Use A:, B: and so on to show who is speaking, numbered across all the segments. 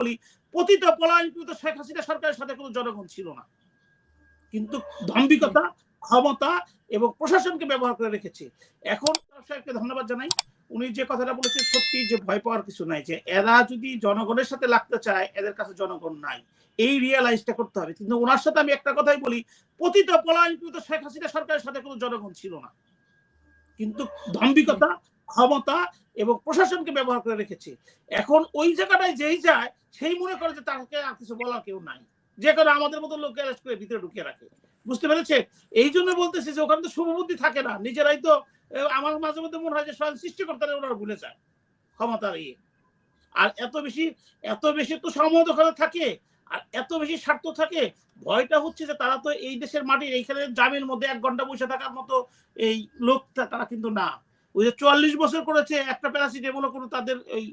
A: বলি পতিত পলায়নকৃত শেখ হাসিনা সরকারের সাথে কোনো জনগণ ছিল না। কিন্তু দাম্ভিকতা, ক্ষমতা এবং প্রশাসনকে ব্যবহার করে রেখেছে। এখন সাহেবকে ধন্যবাদ জানাই। উনি যে কথাটা বলেছেন সত্যি যে ভয় পাওয়ার কিছু নাই, যে এরা যদি জনগণের সাথে লাগতে চায়, এদের কাছে জনগণ নাই। এই রিয়েলাইজটা করতে হবে। কিন্তু ওনার সাথে আমি একটা কথাই বলি পতিত পলায়নকৃত শেখ হাসিনা সরকারের সাথে কোনো জনগণ ছিল না। কিন্তু দাম্ভিকতা ক্ষমতা এবং প্রশাসনকে ব্যবহার করে রেখেছে। এখন ওই জায়গাটায় যেই যায়, সেই মনে করে যে তাকে আর কিছু বলার কেউ নাই। যে কারণে আমাদের মতো লোক অ্যারেস্ট করে ভিতরে ঢুকিয়ে রাখে। বুঝতে পেরেছে এই জন্য বলতেছি যে ওখানে তো শুভবুদ্ধি থাকে না। নিজেরাই তো আমার মাঝে মধ্যে মনে হয় যে স্বয়ং সৃষ্টিকর্তারা ওনারা ভুলে যায় ক্ষমতার ইয়ে। আর এত বেশি এত বেশি তো সম্মত ওখানে থাকে, আর এত বেশি স্বার্থ থাকে, ভয়টা হচ্ছে যে তারা তো এই দেশের মাটির এইখানে জামির মধ্যে এক ঘণ্টা বসে থাকার মতো এই লোকটা, তারা কিন্তু না। ওই যে চুয়াল্লিশ বছর করেছে একটা প্যারাসিটামল কোনো তাদের ওই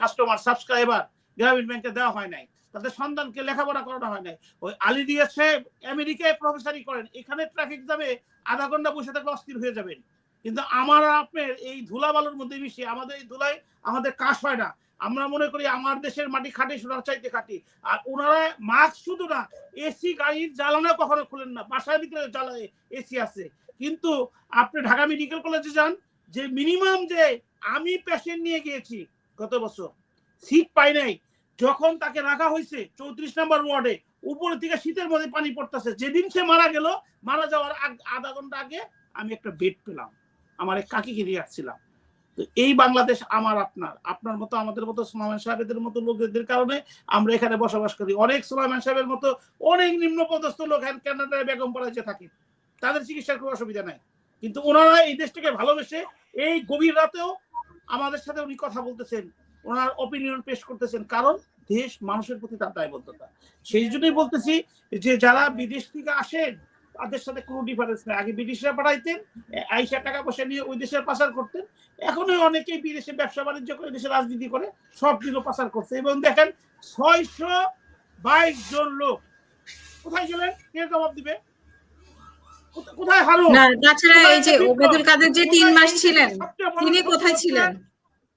A: কাস্টমার সাবস্ক্রাইবার গ্রামীণ ব্যাংকে দেওয়া হয় নাই। তাদের সন্তানকে লেখাপড়া করানো হয় নাই। ওই আলী দিয়া সাহেব আমেরিকায় প্রফেসারি করেন। এখানে ট্রাফিক যাবে আধা ঘণ্টা বসে থাকলে অস্থির হয়ে যাবেন। কিন্তু আমার আপনার এই ধুলা বালুর মধ্যে মিশিয়ে আমাদের এই ধুলায় আমাদের কাজ হয় না। আমরা মনে করি আমার দেশের মাটি খাটি, সোনার চাইতে খাটি। আর ওনারা মাস্ক শুধু না, এসি গাড়ির জ্বালানো কখনো খুলেন না। বাসার ভিতরে জ্বালায় এসি আছে। কিন্তু আপনি ঢাকা মেডিকেল কলেজে যান, যে মিনিমাম যে আমি পেশেন্ট নিয়ে গিয়েছি গত বছর সিট পাই নাই। যখন তাকে রাখা হয়েছে চৌত্রিশ নম্বর ওয়ার্ডে, উপরে থেকে শীতের মধ্যে পানি পড়তেছে। যেদিন সে মারা গেল, মারা যাওয়ার আধা ঘণ্টা আগে আমি একটা বেড পেলাম। আমার এক কাকিকে নিয়ে আসছিলাম। তো এই বাংলাদেশ আমার আপনার। আপনার মতো আমাদের মতো সুলাইমান সাহেবদের মতো লোকদের কারণে আমরা এখানে বসবাস করি। অনেক সুলাইমান সাহেবের মতো অনেক নিম্ন পদস্থ লোক কানাডায় বেগম পড়াইছে থাকে। তাদের চিকিৎসার কোনো অসুবিধা নাই। কিন্তু ওনারা এই দেশটাকে ভালোবেসে এই গভীর রাতেও আমাদের সাথে উনি কথা বলতেছেন, ওনার অপিনিয়ন পেশ করতেছেন। কারণ দেশ মানুষের প্রতি তার দায়বদ্ধতা। সেই জন্যই বলতেছি যে যারা বিদেশ থেকে আসেন তাদের সাথে কোনো ডিফারেন্স নেই। আগে ব্রিটিশরা পাঠাইতেন আইসা টাকা পয়সা নিয়ে ওই দেশের পাচার করতেন। এখনও অনেকেই বিদেশে ব্যবসা বাণিজ্য করে দেশে রাজনীতি করে সব দিল পাচার করছে। এবং দেখেন ছয়শো বাইশ জন লোক। কোথায় গেলেন? কে জবাব দিবে? কোথায় হারো?
B: না তাছাড়া এই যে ওবেদুল কাদের যে তিন মাস ছিলেন তিনি কোথায় ছিলেন?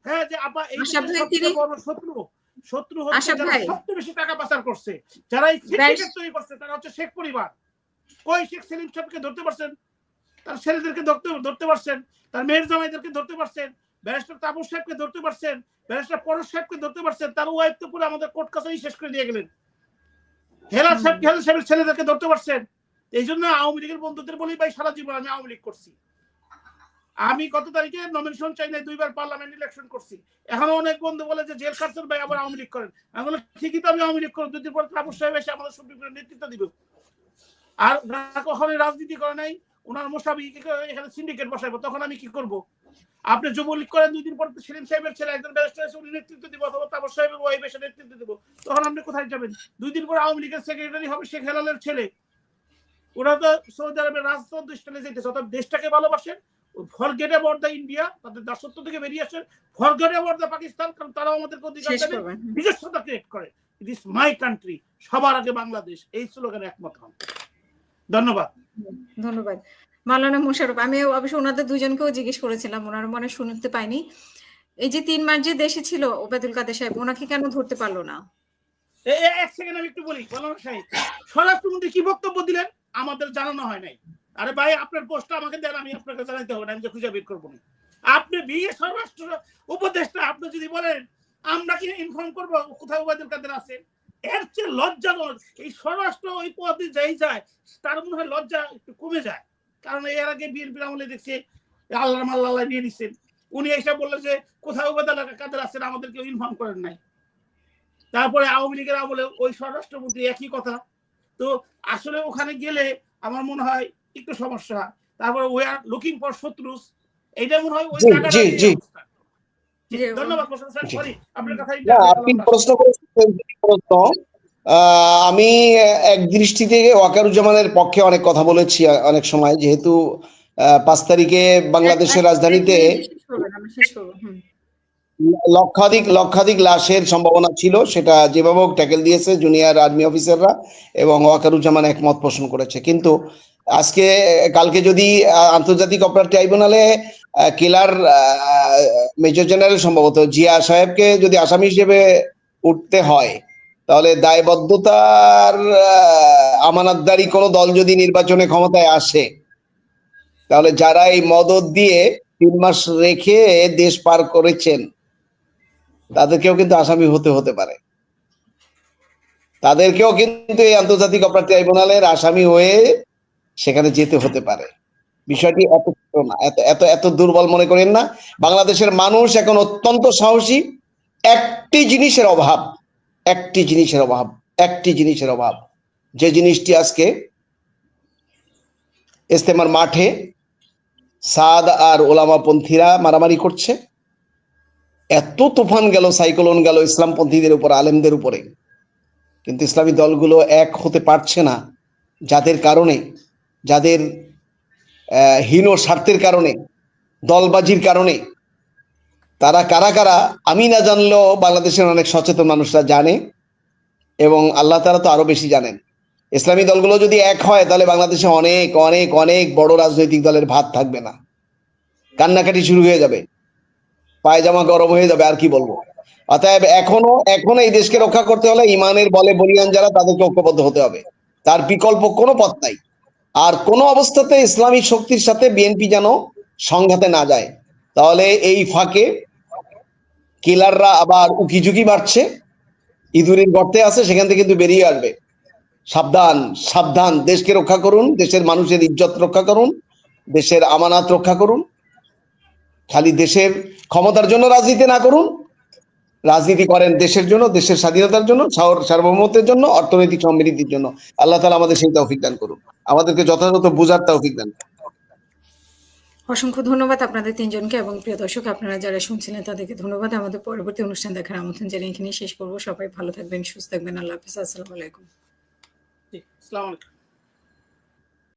A: হ্যাঁ যে আপা এই সবচেয়ে বড় শত্রু। শত্রু হচ্ছে যারা সবচেয়ে বেশি টাকা পাচার করছে। যারা এই তৈরি করছে তারা হচ্ছে শেখ পরিবার। কই শেখ সেলিম সাহেবকে ধরতে পারছেন? তার ছেলেদেরকে ধরতে ধরতে পারছেন? তার মেয়ের জামাইদেরকে ধরতে পারছেন? ব্যারিস্টার তাবুর সাহেবকে ধরতে পারছেন? ব্যারিস্টার পরশ সাহেবকে ধরতে পারছেন? তার ওয়াইফ তো পুরো আমাদের কোর্ট কাছারি শেষ করে দিয়ে গেলেন। হেলাল সাহেব, হেলাল সাহেবের ছেলেদেরকে ধরতে পারছেন? এই জন্য আওয়ামী লীগের বন্ধুদের বলি, ভাই, সারা জীবন আমি আওয়ামী লীগ করছি। আমি গত তারিখে নমিনেশন চাই নাই, দুইবার পার্লামেন্ট ইলেকশন করছি। এখনও অনেক বন্ধু বলে যে, জেল খাটছেন, ভাই, আবার আওয়ামী লীগ করেন। আমি বলে ঠিকই তো আমি আওয়ামী লীগ করব। দুদিন পর তাবুর সাহেব এসে আমাদের সুপ্রিম কোর্টের নেতৃত্ব দিবে। আর ওনারা কখনোই রাজনীতি করে নাই ওনার মোসাবি এখানে সিন্ডিকেট বসাইবো তখন আমি কি করব? আপনি যুবলীগ করেন দুই দিন পর সেলিম সাহেবের ছেলে একজন ব্যারিস্টার এসে উনি নেতৃত্ব দিব অথবা তাবর সাহেবের ওয়াইফ এসে নেতৃত্ব দিব তখন আপনি কোথায় যাবেন? দুই দিন পর আওয়ামী লীগের সেক্রেটারি হবে শেখ হেলালের ছেলে। ওরা তো সৌদি আরবের রাজতন্ত্র স্টাইলে যেতেছে অর্থাৎ দেশটাকে ভালোবাসেন ফরগেট অ্যাবাউট দ্য ইন্ডিয়া তাদের দাসত্ব থেকে বেরিয়ে আসেন ফরগেট অ্যাবাউট দ্য পাকিস্তান কারণ তারাও আমাদেরকে অধিকার দেবে নিজস্বতা ক্রিয়েট করে। ইট ইস মাই কান্ট্রি সবার আগে বাংলাদেশ এই স্লোগানে একমত হন। ধন্যবাদ।
B: ধন্যবাদ। মাওলানা মোশারফ আমি অবশ্য ওনাদের দুজনকেও জিজ্ঞেস করেছিলাম ওনারা মনে শুনতে পাইনি। এই যে তিন মাস যে দেশে ছিল ওবেদুল কাদের সাহেব ওনাকে কেন ধরতে পারল না?
A: এক সেকেন্ড আমি একটু বলি বলার সাহেব স্বরাষ্ট্রমন্ত্রী কি বক্তব্য দিলেন? আমাদের জানানো হয় নাই। আরে ভাই আপনার পোস্টটা আমাকে দেন আমি আপনাকে জানাইতে হবে না আমি খুঁজে বের করব না। আপনি বিয়ে স্বরাষ্ট্র উপদেষ্টা আপনি যদি বলেন আমরা কি ইনফর্ম করব কোথায় উবায়দুল কাদের আছে? এর চেয়ে লজ্জাজনক এই স্বরাষ্ট্র ওই পদে যাই যায় তার মনে হয় লজ্জা একটু কমে যায়। কারণ এর আগে বিএনপির আমলে দেখছে আল্লাহ মাল্লাহ নিয়ে নিচ্ছেন উনি এসে বললেন যে কোথায় উবায়দুল কাদের আছেন আমাদেরকে ইনফর্ম করেন নাই। তারপরে আওয়ামী লীগের আমলে ওই স্বরাষ্ট্রমন্ত্রী একই কথা। তো আসলে ওখানে গেলে আমার মনে হয় একটু সমস্যা। তারপরে আর লুকিং ফর শত্রুস। এইটা মনে হয় ওই জায়গাটা ধন্যবাদ মোশাররফ স্যার
C: জি।
A: সরি আপনার কথা
C: আপনি প্রশ্ন করেছেন প্রশ্ন আমি এক দৃষ্টি থেকে ওয়াকারুজ্জামানের পক্ষে অনেক কথা বলেছি অনেক সময় যেহেতু পাঁচ তারিখে বাংলাদেশের রাজধানীতে। লক্ষাধিক লক্ষাধিক লাশের সম্ভাবনা ছিল সেটা যেভাবে হোক ট্যাকেল দিয়েছে জুনিয়র আর্মি অফিসাররা এবং ওয়াকারুজ্জামান একমত পোষণ করেছে কিন্তু আজকে কালকে যদি আহ, আন্তর্জাতিক অপরাধ ট্রাইব্যুনালে কিলার মেজর জেনারেল সম্ভবত জিয়া সাহেবকে যদি আসামি হিসেবে উঠতে হয়, তাহলে দায়বদ্ধতার আমানতদারি কোনো দল যদি নির্বাচনে ক্ষমতায় আসে, তাহলে যারা এই মদত দিয়ে তিন মাস রেখে দেশ পার করেছেন, তাদেরকেও কিন্তু আসামি হতে হতে পারে। তাদেরকেও কিন্তু এই আন্তর্জাতিক অপরাধ ট্রাইব্যুনালের আসামি হয়ে সেখানে যেতে হতে পারে। বিষয়টি এত এত এত দুর্বল মনে করেন না। বাংলাদেশের মানুষ এখন অত্যন্ত সাহসী। একটি জিনিসের অভাব, একটি জিনিসের অভাব, একটি জিনিসের অভাব। যে জিনিসটি আজকে ইস্তেমার মাঠে সাদ আর ওলামাপন্থীরা মারামারি করছে, এত তুফান গেল, সাইক্লোন গেল ইসলামপন্থীদের উপর, আলেমদের উপরে। কিন্তু ইসলামী দলগুলো এক হতে পারছে না, যাদের কারণে, যাদের হীন স্বার্থের কারণে, দলবাজির কারণে, তারা কারা কারা আমি না জানলেও বাংলাদেশের অনেক সচেতন মানুষরা জানে এবং আল্লাহ তারা তো আরও বেশি জানেন। ইসলামী দলগুলো যদি এক হয়, তাহলে বাংলাদেশে অনেক অনেক অনেক বড় রাজনৈতিক দলের ভাত থাকবে না। কান্নাকাটি শুরু হয়ে যাবে। পায়জামা গরম হয়ে যাবে, আর কি বলব। অতএব এখনও এখনও এই দেশকে রক্ষা করতে হলে ইমানের বলে বলিয়ান যারা, তাদেরকে ঐক্যবদ্ধ হতে হবে। তার বিকল্প কোনো পথ নাই। আর কোনো অবস্থাতে ইসলামী শক্তির সাথে বিএনপি যেন সংঘাতে না যায়। তাহলে এই ফাঁকে কিলাররা আবার উকিঝুঁকি বাড়ছে ইঁদুরের গর্তে আছে, সেখান থেকে কিন্তু বেরিয়ে আসবে। সাবধান সাবধান, দেশকে রক্ষা করুন, দেশের মানুষের ইজ্জত রক্ষা করুন, দেশের আমানাত রক্ষা করুন, খালি দেশের ক্ষমতার জন্য রাজনীতি না করুন রাজনীতি করেন দেশের জন্য দেশের স্বাধীনতার জন্য সার- সার্বভৌমত্বের জন্য অর্থনৈতিক সমৃদ্ধির জন্য। আল্লাহ তালা আমাদের সেই তৌফিক দান করুন। আমাদেরকে যথাযথ বুঝার তৌফিক দান করুন।
B: অসংখ্য ধন্যবাদ আপনাদের তিনজনকে এবং প্রিয় দর্শক আপনারা যারা শুনছিলেন তাদেরকে ধন্যবাদ। আমাদের পরবর্তী অনুষ্ঠান দেখার আমন্ত্রণ জানিয়ে এখানেই শেষ করব। সবাই ভালো থাকবেন সুস্থ থাকবেন। আল্লাহ হাফিজ। আসসালামু আলাইকুম।
A: আসসালামু আলাইকুম।